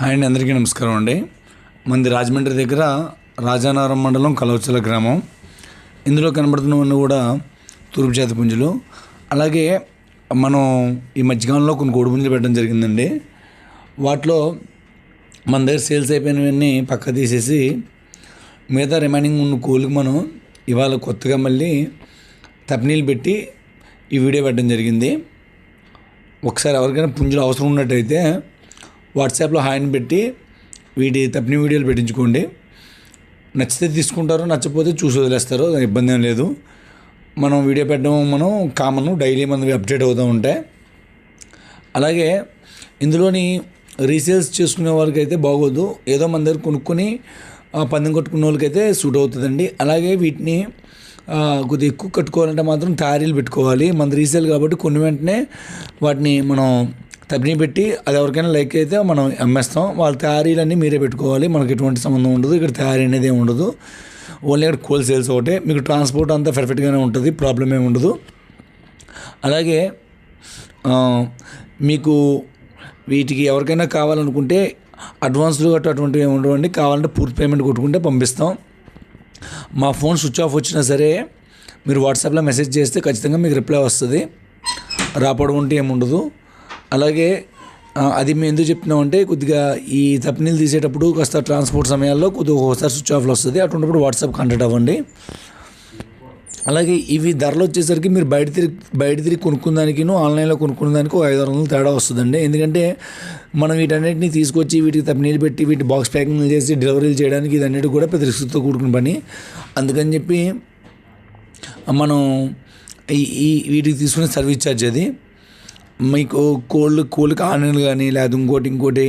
Hi అండి అందరికీ నమస్కారం అండి. మంది రాజమండ్రి దగ్గర రాజానగరం మండలం కలవచల గ్రామం. ఇందులో కనబడుతున్నవన్నీ కూడా తూర్పు జాతి పుంజులు. అలాగే మనం ఈ మధ్యకాలంలో కొన్ని కోడి పుంజులు పెట్టడం జరిగిందండి. వాటిలో మన దగ్గర సేల్స్ అయిపోయినవన్నీ పక్క తీసేసి మిగతా రిమైనింగ్ ఉన్న కోళ్ళకి మనం ఇవాళ కొత్తగా మళ్ళీ తప్పనీళ్ళు పెట్టి ఈ వీడియో పెట్టడం జరిగింది. ఒకసారి ఎవరికైనా పుంజులు అవసరం ఉన్నట్టయితే వాట్సాప్లో హాయిని పెట్టి వీటి తప్పిన వీడియోలు పెట్టించుకోండి. నచ్చితే తీసుకుంటారు నచ్చకపోతే చూసి వదిలేస్తారు ఇబ్బంది ఏం లేదు. మనం వీడియో పెట్టడం మనం కామన్ డైలీ మనం అప్డేట్ అవుతూ ఉంటాయి అలాగే ఇందులోని రీసేల్స్ చేసుకునే వాళ్ళకి అయితే బాగోదు. ఏదో మన దగ్గర కొనుక్కొని పందెం కట్టుకున్న వాళ్ళకైతే సూట్ అవుతుందండి. అలాగే వీటిని కొద్దిగా ఎక్కువ కట్టుకోవాలంటే మాత్రం తయారీలు పెట్టుకోవాలి. మన రీసేల్ కాబట్టి కొన్ని వెంటనే వాటిని మనం తప్పిని పెట్టి అది ఎవరికైనా లైక్ అయితే మనం అమ్మేస్తాం. వాళ్ళ తయారీలన్నీ మీరే పెట్టుకోవాలి. మనకి ఎటువంటి సంబంధం ఉండదు. ఇక్కడ తయారీ అనేది ఉండదు. ఓన్లీ ఇక్కడ కోల్ సేల్స్ ఒకటే. మీకు ట్రాన్స్పోర్ట్ అంతా పర్ఫెక్ట్గానే ఉంటుంది. ప్రాబ్లం ఏమి ఉండదు. అలాగే మీకు వీటికి ఎవరికైనా కావాలనుకుంటే అడ్వాన్స్లు గట్రా అటువంటివి ఏమి ఉండవండి కావాలంటే పూర్తి పేమెంట్ కొట్టుకుంటే పంపిస్తాం. మా ఫోన్ స్విచ్ ఆఫ్ వచ్చినా సరే మీరు వాట్సాప్లో మెసేజ్ చేస్తే ఖచ్చితంగా మీకు రిప్లై వస్తుంది. రాపడం ఉంటే ఏముండదు అలాగే అది మేము ఎందుకు చెప్తున్నాం అంటే కొద్దిగా ఈ తప్పినీళ్ళు తీసేటప్పుడు కాస్త ట్రాన్స్పోర్ట్ సమయాల్లో కొద్దిగా ఒకసారి స్విచ్ ఆఫ్లో వస్తుంది. అటువంటిప్పుడు వాట్సాప్ కాంటాక్ట్ అవ్వండి. అలాగే ఇవి ధరలు వచ్చేసరికి మీరు బయట తిరిగి బయట తిరిగి కొనుక్కుందానికి ఆన్లైన్లో కొనుక్కునేదానికి ఒక ఐదు వందలు తేడా వస్తుందండి. ఎందుకంటే మనం వీటన్నిటిని తీసుకొచ్చి వీటికి తప్ప నీళ్ళు పెట్టి వీటి బాక్స్ ప్యాకింగ్ చేసి డెలివరీలు చేయడానికి ఇదన్నిటి కూడా పెద్ద రిస్క్తో కూడుకున్న పని. అందుకని చెప్పి మనం ఈ ఈ వీటికి తీసుకునే సర్వీస్ ఛార్జ్ అది. మీకు కోళ్ళు కోళ్ళు ఆన్లైన్ కానీ లేదా ఇంకోటి ఇంకోటి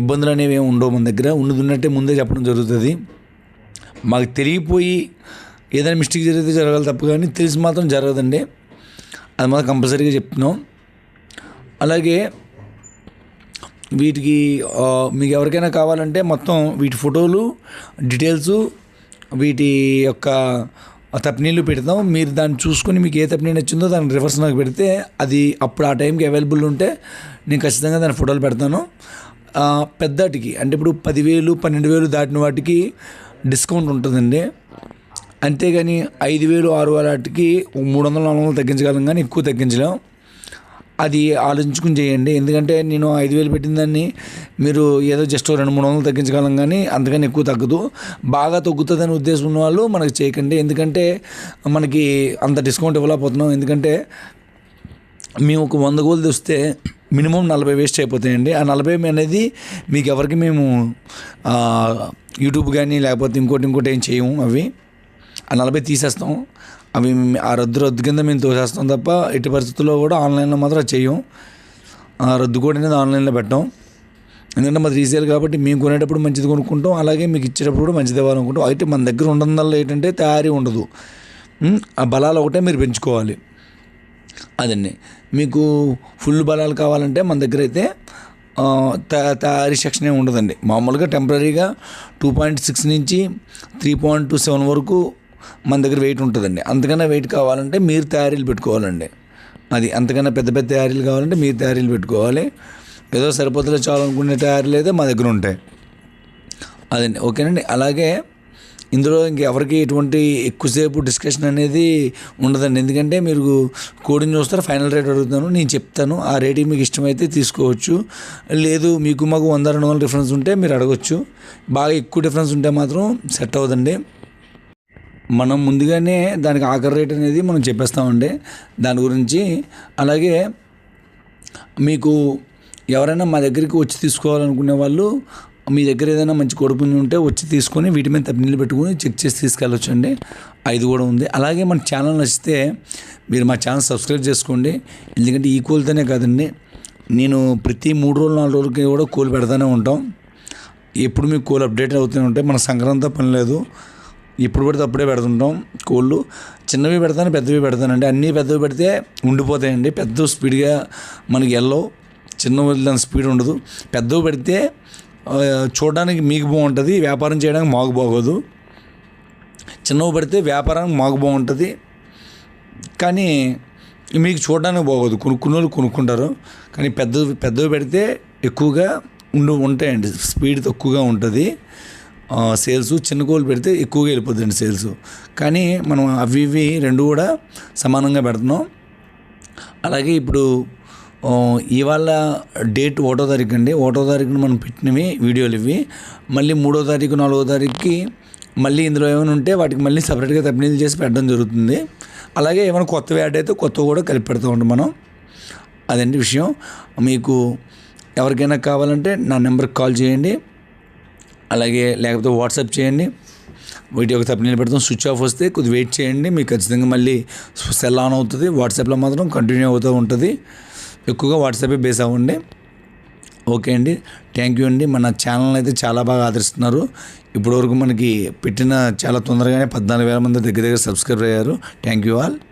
ఇబ్బందులు అనేవి ఏమి ఉండవు మన దగ్గర. ఉన్నది ఉన్నట్టే ముందే చెప్పడం జరుగుతుంది. మాకు తెలియపోయి ఏదైనా మిస్టేక్ జరిగితే జరగాలి తప్ప కానీ తెలిసి మాత్రం జరగదండి. అది మాత్రం కంపల్సరీగా చెప్తున్నాం. అలాగే వీటికి మీకు ఎవరికైనా కావాలంటే మొత్తం వీటి ఫోటోలు డీటెయిల్స్ వీటి యొక్క తప్నీళ్ళు పెడతాం. మీరు దాన్ని చూసుకొని మీకు ఏ తప్నీ నచ్చిందో దాని రివర్స్ నాకు పెడితే అది అప్పుడు ఆ టైంకి అవైలబుల్ ఉంటే నేను ఖచ్చితంగా దాని ఫోటోలు పెడతాను. పెద్దటికి అంటే ఇప్పుడు పదివేలు పన్నెండు వేలు దాటిన వాటికి డిస్కౌంట్ ఉంటుందండి. అంతేగాని ఐదు వేలు ఆరు వేల వాటికి మూడు వందలు నాలుగు వందలు తగ్గించగలం కానీ ఎక్కువ తగ్గించలేం. అది ఆలోచించుకుని చేయండి. ఎందుకంటే నేను ఐదు వేలు పెట్టిన దాన్ని మీరు ఏదో జస్ట్ రెండు మూడు వందలు తగ్గించగలం కానీ అంతకని ఎక్కువ తగ్గదు. బాగా తగ్గుతుందని ఉద్దేశం ఉన్న వాళ్ళు మనకి చేయకండి. ఎందుకంటే మనకి అంత డిస్కౌంట్ ఇవ్వలేకపోతున్నాం. ఎందుకంటే మేము ఒక వంద గోలు తెస్తే మినిమం నలభై వేస్ట్ అయిపోతాయండి. ఆ నలభై అనేది మీకు ఎవరికి మేము యూట్యూబ్ కానీ లేకపోతే ఇంకోటి ఇంకోటి ఏం చేయము అవి. ఆ నలభై తీసేస్తాం. అవి ఆ రద్దు రద్దు కింద మేము తోసేస్తాం తప్ప ఎట్టి పరిస్థితుల్లో కూడా ఆన్లైన్లో మాత్రం చేయం ఆ రద్దు కూడా అనేది ఆన్లైన్లో పెట్టాం. ఎందుకంటే మాది రీసేల్ కాబట్టి మేము కొనేటప్పుడు మంచిది కొనుక్కుంటాం. అలాగే మీకు ఇచ్చేటప్పుడు కూడా మంచిది ఇవ్వాలనుకుంటాం. అయితే మన దగ్గర ఉండడం వల్ల ఏంటంటే తయారీ ఉండదు. ఆ బలాలు ఒకటే మీరు పెంచుకోవాలి. అదండి మీకు ఫుల్ బలాలు కావాలంటే మన దగ్గర అయితే తయారీ సెక్షన్ ఏమి ఉండదండి. మామూలుగా టెంపరీగా టూ పాయింట్ సిక్స్ నుంచి త్రీ పాయింట్ టూ సెవెన్ వరకు మన దగ్గర వెయిట్ ఉంటుందండి. అంతకన్నా వెయిట్ కావాలంటే మీరు తయారీలు పెట్టుకోవాలండి. అది అంతకన్నా పెద్ద పెద్ద తయారీలు కావాలంటే మీరు తయారీలు పెట్టుకోవాలి. ఏదో సరిపోతుందో చాలనుకునే తయారీలు అయితే మా దగ్గర ఉంటాయి. అదండి. ఓకేనండి. అలాగే ఇందులో ఇంకెవరికి ఎటువంటి ఎక్కువసేపు డిస్కషన్ అనేది ఉండదండి. ఎందుకంటే మీరు కోడింగ్ చూస్తారు? ఫైనల్ రేట్ అడుగుతాను. నేను చెప్తాను. ఆ రేటింగ్ మీకు ఇష్టమైతే తీసుకోవచ్చు. లేదు మీకు మాకు వంద రెండు వందల డిఫరెన్స్ ఉంటే మీరు అడగచ్చు. బాగా ఎక్కువ డిఫరెన్స్ ఉంటే మాత్రం సెట్ అవ్వదండి. మనం ముందుగానే దానికి ఆఖరి రేట్ అనేది మనం చెప్పేస్తామండి దాని గురించి అలాగే మీకు ఎవరైనా మా దగ్గరికి వచ్చి తీసుకోవాలనుకునే వాళ్ళు మీ దగ్గర ఏదైనా మంచి కొడుపుని ఉంటే వచ్చి తీసుకొని వీటి మీద తప్పినీళ్ళు పెట్టుకొని చెక్ చేసి తీసుకెళ్ళొచ్చు అండి ఐదు కూడా ఉంది. అలాగే మన ఛానల్ నచ్చితే మీరు మా ఛానల్ సబ్స్క్రైబ్ చేసుకోండి. ఎందుకంటే ఈ కోల్తోనే కాదండి. నేను ప్రతి మూడు రోజులు నాలుగు రోజులకి కూడా కోల్ పెడతానే ఉంటాం. ఎప్పుడు మీకు కోల్ అప్డేట్ అవుతూనే ఉంటాయి. మన సంక్రాంతి పని లేదు. ఇప్పుడు పడితే అప్పుడే పెడుతుంటాం కోళ్ళు. చిన్నవి పెడతాను పెద్దవి పెడతానండి. అన్నీ పెద్దవి పెడితే ఉండిపోతాయండి. పెద్ద స్పీడ్గా మనకి ఎల్లో చిన్న దాని స్పీడ్ ఉండదు. పెద్దవి పెడితే చూడడానికి మీకు బాగుంటుంది వ్యాపారం చేయడానికి మాకు బాగోదు. చిన్నవి పెడితే వ్యాపారానికి మాకు బాగుంటుంది. కానీ మీకు చూడడానికి బాగోదు. కొనుక్కున్న వాళ్ళు కొనుక్కుంటారు. కానీ పెద్ద పెద్దవి పెడితే ఎక్కువగా ఉండు ఉంటాయండి. స్పీడ్ తక్కువగా ఉంటుంది. సేల్స్ చిన్న గోల్ పెడితే ఎక్కువగా వెళ్ళిపోతుంది సేల్స్. కానీ మనం అవి ఇవి రెండు కూడా సమానంగా పెడుతున్నాం. అలాగే ఇప్పుడు ఇవాళ డేట్ ఒకటో తారీఖు అండి. ఒకటో తారీఖున మనం పెట్టినవి వీడియోలు ఇవి. మళ్ళీ మూడో తారీఖు నాలుగో తారీఖుకి మళ్ళీ ఇందులో ఏమైనా ఉంటే వాటికి మళ్ళీ సపరేట్గా తప్పనీలు చేసి పెట్టడం జరుగుతుంది. అలాగే ఏమైనా కొత్తవి యాడ్ అయితే కొత్త కూడా కలిపి పెడతా ఉంటాం మనం. అదండి విషయం. మీకు ఎవరికైనా కావాలంటే నా నెంబర్కి కాల్ చేయండి. అలాగే లేకపోతే వాట్సాప్ చేయండి. వీటి యొక్క తప్పు పెడతాం స్విచ్ ఆఫ్ వస్తే కొద్దిగా వెయిట్ చేయండి. మీకు ఖచ్చితంగా మళ్ళీ సెల్ ఆన్ అవుతుంది. వాట్సాప్లో మాత్రం కంటిన్యూ అవుతూ ఉంటుంది. ఎక్కువగా వాట్సాపే బేస్ అవ్వండి. ఓకే అండి. థ్యాంక్ యూ అండి. మన ఛానల్ అయితే చాలా బాగా ఆదరిస్తున్నారు. ఇప్పటివరకు మనకి పెట్టిన చాలా తొందరగానే పద్నాలుగు వేల మంది దగ్గర దగ్గర సబ్స్క్రైబ్ అయ్యారు. Thank you all.